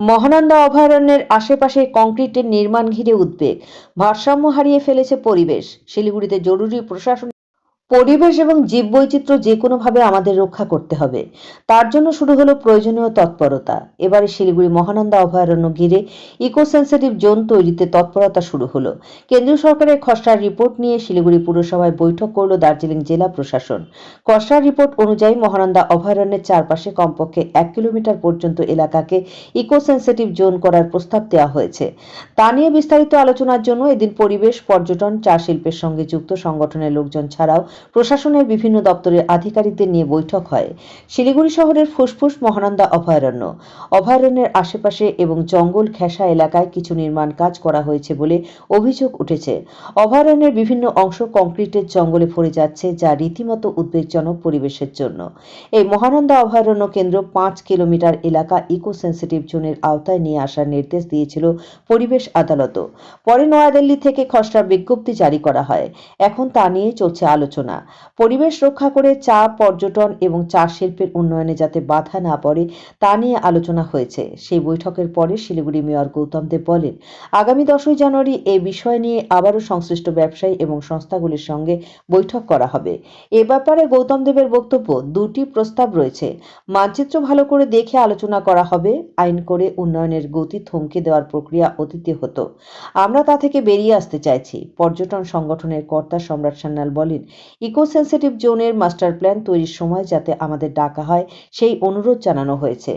মহানন্দা অভয়ারণ্যের আশেপাশে কংক্রিটের নির্মাণ ঘিরে উদ্বেগ। ভারসাম্য হারিয়ে ফেলেছে পরিবেশ। শিলিগুড়িতে জরুরি প্রশাসন পরিবেশ এবং জীববৈচিত্র্য যে কোনোভাবে আমাদের রক্ষা করতে হবে। তার জন্য শুরু হলো প্রয়োজনীয় তৎপরতা। এবারে শিলিগুড়ি মহানন্দা অভয়ারণ্য ঘিরে ইকো সেন্সিটিভ জোন তৈরিতে তৎপরতা শুরু হলো। কেন্দ্রীয় সরকারের খসড়ার রিপোর্ট নিয়ে শিলিগুড়ি পুরসভায় বৈঠক করল দার্জিলিং জেলা প্রশাসন। খসড়ার রিপোর্ট অনুযায়ী মহানন্দা অভয়ারণ্যের চারপাশে কমপক্ষে এক কিলোমিটার পর্যন্ত এলাকাকে ইকো সেন্সিটিভ জোন করার প্রস্তাব দেওয়া হয়েছে। তা নিয়ে বিস্তারিত আলোচনার জন্য এদিন পরিবেশ, পর্যটন, চা শিল্পের সঙ্গে যুক্ত সংগঠনের লোকজন ছাড়াও প্রশাসনের বিভিন্ন দপ্তরের আধিকারিকদের নিয়ে বৈঠক হয়। শিলিগুড়ি শহরের ফুসফুস মহানন্দা অভয়ারণ্য। অভয়ারণ্যের আশেপাশে এবং জঙ্গল ঘেঁষা এলাকায় কিছু নির্মাণ কাজ করা হয়েছে বলে অভিযোগ উঠেছে। অভয়ারণ্যের বিভিন্ন অংশ কংক্রিটের জঙ্গলে ভরে যাচ্ছে, যা রীতিমতো উদ্বেগজনক পরিবেশের জন্য। এই মহানন্দা অভয়ারণ্য কেন্দ্র পাঁচ কিলোমিটার এলাকা ইকো সেন্সিটিভ জোনের আওতায় নিয়ে আসার নির্দেশ দিয়েছিল পরিবেশ আদালত। পরে নয়াদিল্লি থেকে খসড়া বিজ্ঞপ্তি জারি করা হয়। এখন তা নিয়ে চলছে আলোচনা। পরিবেশ রক্ষা করে চা পর্যটন এবং চা শিল্পের উন্নয়নে যাতে বাধা না পড়ে, তা নিয়ে আলোচনা হয়েছে। সেই বৈঠকের পরে শিলিগুড়ি মেয়র গৌতম দেব বলেন, আগামী দশই জানুয়ারি এই বিষয় নিয়ে আবারও সংশ্লিষ্ট ব্যবসায়ী এবং সংস্থাগুলির সঙ্গে বৈঠক করা হবে। এ ব্যাপারে গৌতম দেবের বক্তব্য, দুটি প্রস্তাব রয়েছে। মানচিত্র ভালো করে দেখে আলোচনা করা হবে, আইন করে উন্নয়নের গতি থমকে দেওয়ার প্রক্রিয়া অতীতে হতো। আমরা তা থেকে বেরিয়ে আসতে চাইছি, পর্যটন সংগঠনের কর্তা সম্রাট সান্যাল বলেন ইকো সেন্সিটিভ জোনের মাস্টার প্ল্যান তৈরির সময় যাতে আমাদের ডাকা হয়, সেই অনুরোধ জানানো হয়েছে।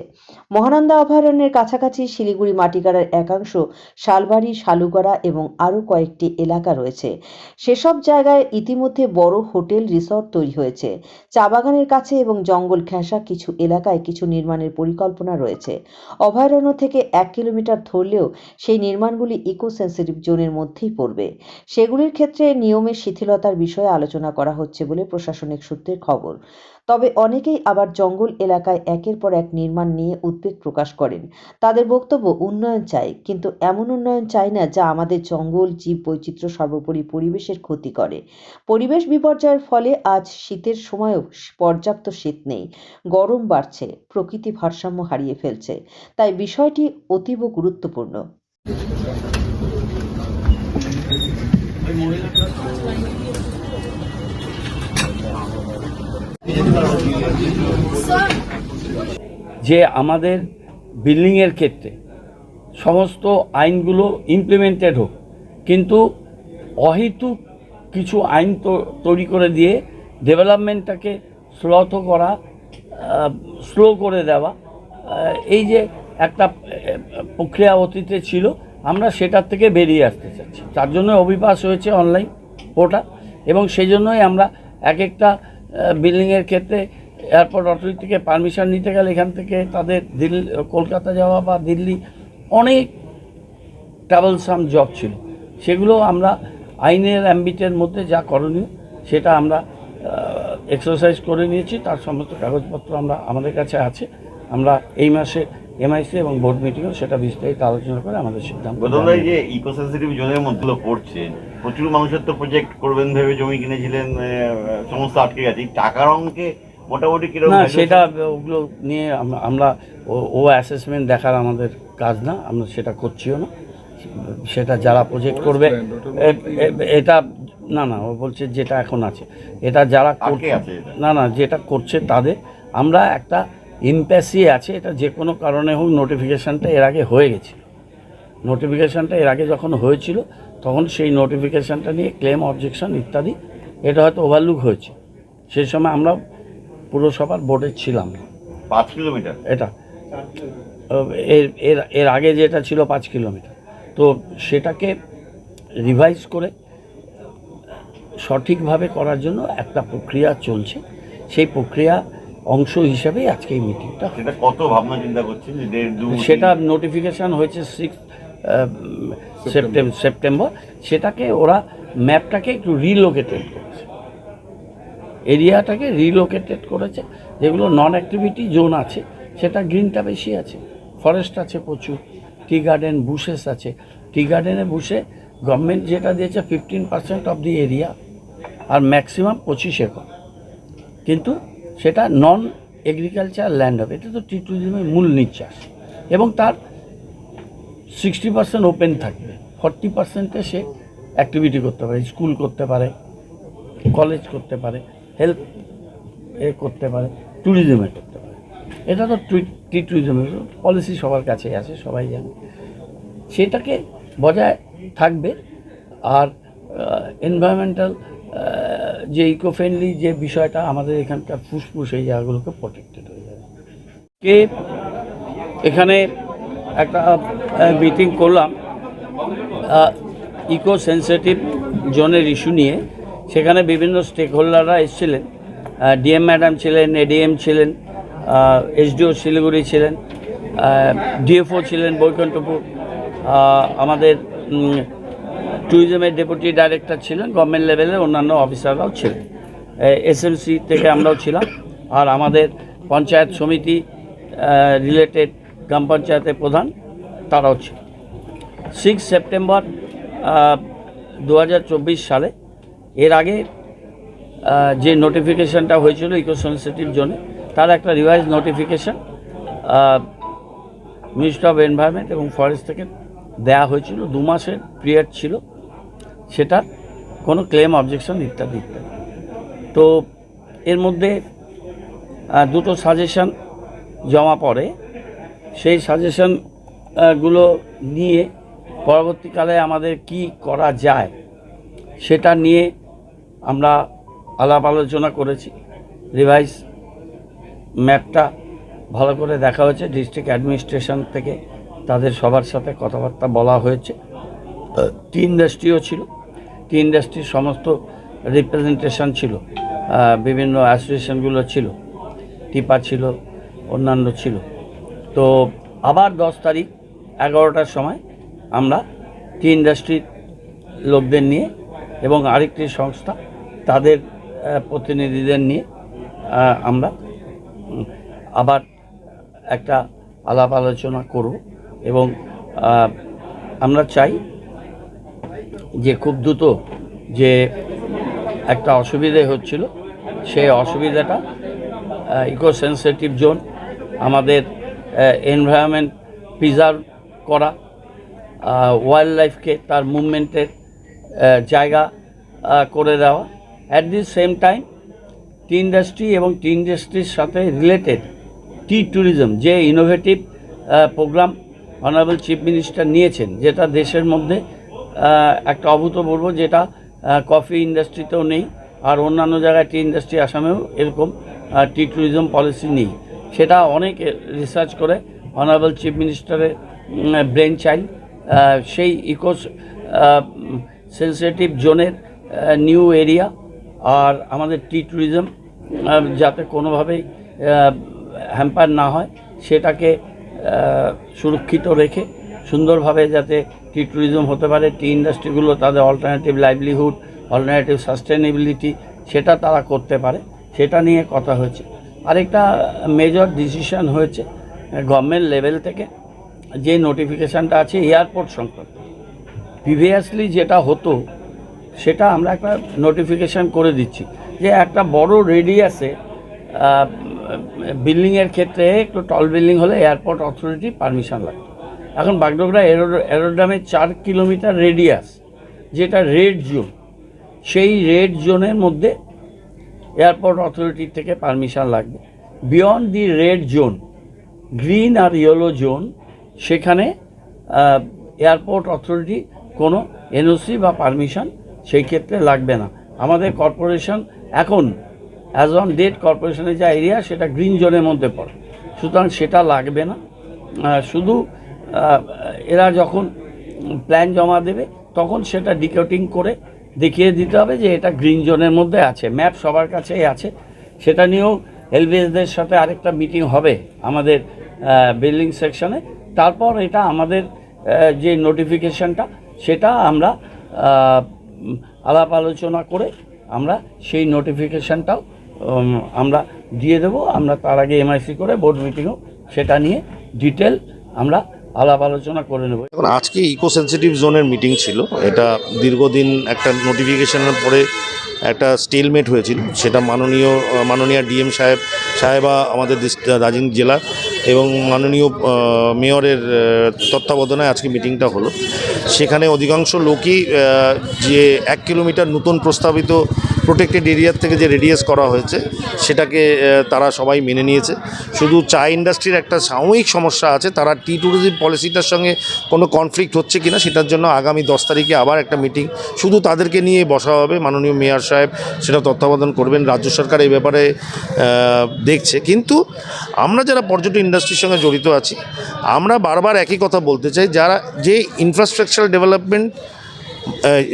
মহানন্দা অভয়ারণ্যের কাছাকাছি শিলিগুড়ি মাটিগাড়ার একাংশ শালবাড়ি, শালুগড়া এবং আরও কয়েকটি এলাকা রয়েছে। সেসব জায়গায় ইতিমধ্যে বড় হোটেল রিসর্ট তৈরি হয়েছে। চা বাগানের কাছে এবং জঙ্গল ঘেঁষা কিছু এলাকায় কিছু নির্মাণের পরিকল্পনা রয়েছে। অভয়ারণ্য থেকে এক কিলোমিটার ধরলেও সেই নির্মাণগুলি ইকো সেন্সিটিভ জোনের মধ্যেই পড়বে। সেগুলির ক্ষেত্রে নিয়মের শিথিলতার বিষয়ে আলোচনা করা হচ্ছে বলে প্রশাসনিক সূত্রের খবর। তবে অনেকেই আবার জঙ্গল এলাকায় একের পর এক নির্মাণ নিয়ে উদ্বেগ প্রকাশ করেন। তাদের বক্তব্য, উন্নয়ন চাই, কিন্তু এমন উন্নয়ন চাই না যা আমাদের জঙ্গল জীব বৈচিত্র্য সর্বোপরি পরিবেশের ক্ষতি করে। পরিবেশ বিপর্যয়ের ফলে আজ শীতের সময়ও পর্যাপ্ত শীত নেই। গরম বাড়ছে, প্রকৃতি ভারসাম্য হারিয়ে ফেলছে। তাই বিষয়টি অতীব গুরুত্বপূর্ণ। যে আমাদের বিল্ডিংয়ের ক্ষেত্রে সমস্ত আইনগুলো ইমপ্লিমেন্টেড হোক, কিন্তু অহেতুক কিছু আইন তৈরি করে দিয়ে ডেভেলপমেন্টটাকে স্লথ করা স্লো করে দেওয়া এই যে একটা প্রক্রিয়া অতীতে ছিল, আমরা সেটার থেকে বেরিয়ে আসতে চাচ্ছি। তার জন্য অভিবাস হয়েছে অনলাইন পোর্টাল এবং সেই জন্যই আমরা এক একটা বিল্ডিংয়ের ক্ষেত্রে এয়ারপোর্ট অথরিটি থেকে পারমিশন নিতে গেলে এখান থেকে তাদের দিল্লি কলকাতা যাওয়া বা দিল্লি অনেক ট্রাভেলসাম জব ছিল। সেগুলো আমরা আইনের অ্যাম্বিটের মধ্যে যা করণীয় সেটা আমরা এক্সারসাইজ করে নিয়েছি। তার সমস্ত কাগজপত্র আমরা, আমাদের কাছে আছে। আমরা এই মাসে এমআইসি এবং বোর্ড মিটিংও সেটা বিস্তারিত আলোচনা করে আমাদের সিদ্ধান্ত। যে ইকোসেন্সিটিভ জোনের মধ্যে পড়ছে। প্রচুর মানুষের তো প্রজেক্ট করবেন ভেবে জমি কিনেছিলেন সমস্ত আটকে গেছে। টাকার অঙ্কে মোটামুটি কীরকম না সেটা ওগুলো নিয়ে আমরা ও- ও অ্যাসেসমেন্ট দেখার আমাদের কাজ না আমরা সেটা করছিও না। সেটা যারা প্রজেক্ট করবে এটা না না ও বলছে যেটা এখন আছে। এটা যারা আটকে করছে আছে না না যেটা করছে তাদের আমরা একটা ইম্প্যাসি আছে এটা যে কোনো কারণে হোক নোটিফিকেশানটা এর আগে হয়ে গেছিল। নোটিফিকেশানটা এর আগে যখন হয়েছিল তখন সেই নোটিফিকেশানটা নিয়ে ক্লেম অবজেকশন ইত্যাদি এটা হয়তো ওভারলুক হয়েছে। সেই সময় আমরা পুরসভার বোর্ডে ছিলাম। না পাঁচ কিলোমিটার? এটা। এর এর এর আগে যেটা ছিল পাঁচ কিলোমিটার। তো সেটাকে রিভাইজ করে সঠিকভাবে করার জন্য একটা প্রক্রিয়া চলছে। সেই প্রক্রিয়া অংশ হিসেবেই আজকে এই মিটিংটা সেটা কত ভাবনা চিন্তা করছেন যে দেড় দু সেটা নোটিফিকেশান হয়েছে সিক্স সেপ্টেম্বর সেপ্টেম্বর সেটাকে ওরা ম্যাপটাকে একটু রিলোকেটেড করেছে। এরিয়াটাকে রিলোকেটেড করেছে। যেগুলো নন অ্যাক্টিভিটি জোন আছে সেটা গ্রিনটা বেশি আছে। ফরেস্ট আছে প্রচুর। টি গার্ডেন বুশেস আছে। টি গার্ডেনে বুশে গভর্নমেন্ট যেটা দিয়েছে fifteen percent of the area R maximum পঁচিশ একর। কিন্তু সেটা নন এগ্রিকালচার ল্যান্ড হবে। এটা তো টি ট্যুরিজমের মূল নির্যাস এবং তার সিক্সটি পার্সেন্ট ওপেন থাকবে। ফর্টি পার্সেন্টে সে অ্যাক্টিভিটি করতে পারে স্কুল করতে পারে কলেজ করতে পারে হেলথ এ করতে পারে ট্যুরিজমে করতে পারে। এটা তো টি ট্যুরিজমের পলিসি সবার কাছে আছে, সবাই জানে। সেটাকে বজায় থাকবে। আর এনভায়রনমেন্টাল যে ইকো ফ্রেন্ডলি যে বিষয়টা আমাদের এখানকার ফুসফুস এই জায়গাগুলোকে প্রোটেক্টেড হয়ে যাবে। কে এখানে একটা মিটিং করলাম ইকো সেন্সিটিভ জোনের ইস্যু নিয়ে। সেখানে বিভিন্ন স্টেক হোল্ডাররা এসেছিলেন ডিএম ম্যাডাম ছিলেন এডিএম ছিলেন এসডিও শিলিগুড়ি ছিলেন ডিএফও ছিলেন, বৈকুণ্ঠপুর আমাদের ট্যুরিজমের ডেপুটি ডাইরেক্টর ছিলেন, গভর্নমেন্ট লেভেলের অন্যান্য অফিসাররাও ছিলেন। এসএমসি থেকে আমরাও ছিলাম। আর আমাদের পঞ্চায়েত সমিতি রিলেটেড গ্রাম পঞ্চায়েতের প্রধান, তারাও ছিল সিক্স সেপ্টেম্বর দু হাজার চব্বিশ সালে, এর আগে যে নোটিফিকেশানটা হয়েছিল ইকো সেন্সিটিভ জোনে তার একটা revise notification ministry of environment এবং ফরেস্ট থেকে দেয়া হয়েছিল। দু মাসের পিরিয়ড ছিল। সেটা কোনো ক্লেম অবজেকশন ইত্যাদি ইত্যাদি। তো এর মধ্যে দুটো সাজেশন জমা পড়ে। সেই সাজেশনগুলো নিয়ে পরবর্তীকালে আমাদের কি করা যায় সেটা নিয়ে আমরা আলাপ আলোচনা করেছি। রিভাইস ম্যাপটা ভালো করে দেখা হয়েছে। ডিস্ট্রিক্ট অ্যাডমিনিস্ট্রেশন থেকে তাদের সবার সাথে কথাবার্তা বলা হয়েছে। টি ইন্ডাস্ট্রিও ছিল। টি ইন্ডাস্ট্রির সমস্ত রিপ্রেজেন্টেশন ছিল বিভিন্ন অ্যাসোসিয়েশনগুলো ছিল, টিপা ছিল, অন্যান্য ছিল। তো আবার দশ তারিখ এগারোটার সময় আমরা টি ইন্ডাস্ট্রির লোকদের নিয়ে এবং আরেকটি সংস্থা তাদের প্রতিনিধিদের নিয়ে আমরা আবার একটা আলাপ আলোচনা করব এবং আমরা চাই যে খুব দ্রুত যে একটা অসুবিধে হচ্ছিল, সেই অসুবিধাটা ইকো সেন্সিটিভ জোন আমাদের এনভায়রনমেন্ট প্রিজার্ভ করা ওয়াইল্ড লাইফকে তার মুভমেন্টের জায়গা করে দেওয়া। At the same time tea industry এবং টি ইন্ডাস্ট্রির সাথে রিলেটেড টি ট্যুরিজম যে innovative programme honourable chief minister নিয়েছেন, যেটা দেশের মধ্যে একটা অভূতপূর্ব যেটা কফি ইন্ডাস্ট্রিতেও নেই, আর অন্যান্য জায়গায় টি ইন্ডাস্ট্রি আসামেও এরকম টি ট্যুরিজম পলিসি নেই। সেটা অনেক রিসার্চ করে অনারেবল চিফ মিনিস্টারের ব্রেন চাইল্ড সেই ইকো সেন্সিটিভ জোনের নিউ এরিয়া আর আমাদের টি ট্যুরিজম যাতে কোনোভাবেই হ্যাম্পার না হয়, সেটাকে সুরক্ষিত রেখে সুন্দরভাবে যাতে টি ট্যুরিজম হতে পারে, টি ইন্ডাস্ট্রিগুলো তাদের অল্টারনেটিভ লাইভলিহুড অল্টারনেটিভ সাস্টেনেবিলিটি সেটা তারা করতে পারে, সেটা নিয়ে কথা হয়েছে। আরেকটা মেজর ডিসিশন হয়েছে গভর্নমেন্ট লেভেল থেকে যে নোটিফিকেশানটা আছে এয়ারপোর্ট সংক্রান্ত। প্রিভিয়াসলি যেটা হতো, সেটা আমরা একটা নোটিফিকেশান করে দিচ্ছি যে একটা বড় রেডিয়াসে বিল্ডিংয়ের ক্ষেত্রে একটু টল বিল্ডিং হলে এয়ারপোর্ট অথরিটি পারমিশন লাগবে। এখন বাগডোগরা এরো চার কিলোমিটার রেডিয়াস যেটা রেড জোন সেই রেড জোনের মধ্যে এয়ারপোর্ট অথরিটি থেকে পারমিশন লাগবে। Beyond the red zone green R yellow zone সেখানে এয়ারপোর্ট অথরিটি কোনো এনওসি বা পারমিশন সেই ক্ষেত্রে লাগবে না। আমাদের কর্পোরেশন এখন অ্যাজ অন ডেট কর্পোরেশনের যা এরিয়া সেটা গ্রিন জোনের মধ্যে পড়ে। সুতরাং সেটা লাগবে না। শুধু এরা যখন প্ল্যান জমা দেবে, তখন সেটা ডিকোটিং করে দেখিয়ে দিতে হবে যে এটা গ্রিন জোনের মধ্যে আছে। ম্যাপ সবার কাছেই আছে। সেটা নিয়েও এলবিএসদের সাথে আরেকটা মিটিং হবে আমাদের বিল্ডিং সেকশনে তারপর এটা আমাদের যে নোটিফিকেশনটা সেটা আমরা আলাপ আলোচনা করে আমরা সেই নোটিফিকেশনটাও আমরা দিয়ে দেব। আমরা তার আগে এমআইসি করে বোর্ড মিটিংও সেটা নিয়ে ডিটেল আমরা আলাপ আলোচনা করে নেব। এখন আজকে ইকো সেন্সিটিভ জোনের মিটিং ছিল। এটা দীর্ঘদিন একটা নোটিফিকেশনের পরে একটা স্টেলমেট হয়েছিল। সেটা মাননীয় মাননীয় ডিএম সাহেব, সাহেবা আমাদের দার্জিলিং জেলার এবং মাননীয় মেয়রের তত্ত্বাবধানে আজকে মিটিংটা হলো। সেখানে অধিকাংশ লোকই যে এক কিলোমিটার নতুন প্রস্তাবিত প্রোটেক্টেড এরিয়ার থেকে যে রেডিয়াস করা হয়েছে, সেটাকে তারা সবাই মেনে নিয়েছে। শুধু চা ইন্ডাস্ট্রির একটা সাময়িক সমস্যা আছে, তারা টি ট্যুরিজম পলিসিটার সঙ্গে কোনো কনফ্লিক্ট হচ্ছে কিনা, সেটার জন্য আগামী দশ তারিখে আবার একটা মিটিং শুধু তাদেরকে নিয়ে বসা হবে, মাননীয় মেয়র সাহেব সেটা তত্ত্বাবধান করবেন, রাজ্য সরকার এই ব্যাপারে দেখছে। কিন্তু আমরা যারা পর্যটন ইন্ডাস্ট্রির সঙ্গে জড়িত আছি, আমরা বারবার একই কথা বলতে চাই, যারা, যে ইনফ্রাস্ট্রাকচার ডেভেলপমেন্ট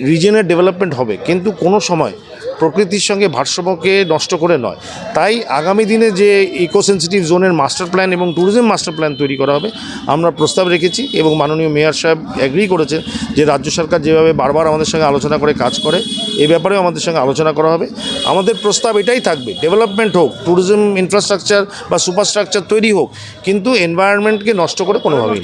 রিজনের ডেভেলপমেন্ট হবে, কিন্তু কোনো সময় প্রকৃতির সঙ্গে ভারসাম্যকে নষ্ট করে নয়। তাই আগামী দিনে যে ইকো ইকোসেন্সিটিভ জোনের মাস্টার প্ল্যান এবং ট্যুরিজম মাস্টার প্ল্যান তৈরি করা হবে, আমরা প্রস্তাব রেখেছি এবং মাননীয় মেয়র সাহেব অ্যাগ্রি করেছেন যে রাজ্য সরকার যেভাবে বারবার আমাদের সঙ্গে আলোচনা করে কাজ করে, এ ব্যাপারেও আমাদের সঙ্গে আলোচনা করা হবে। আমাদের প্রস্তাব এটাই থাকবে ডেভেলপমেন্ট হোক ট্যুরিজম ইনফ্রাস্ট্রাকচার বা সুপারস্ট্রাকচার তৈরি হোক, কিন্তু এনভায়রনমেন্টকে নষ্ট করে কোনোভাবেই।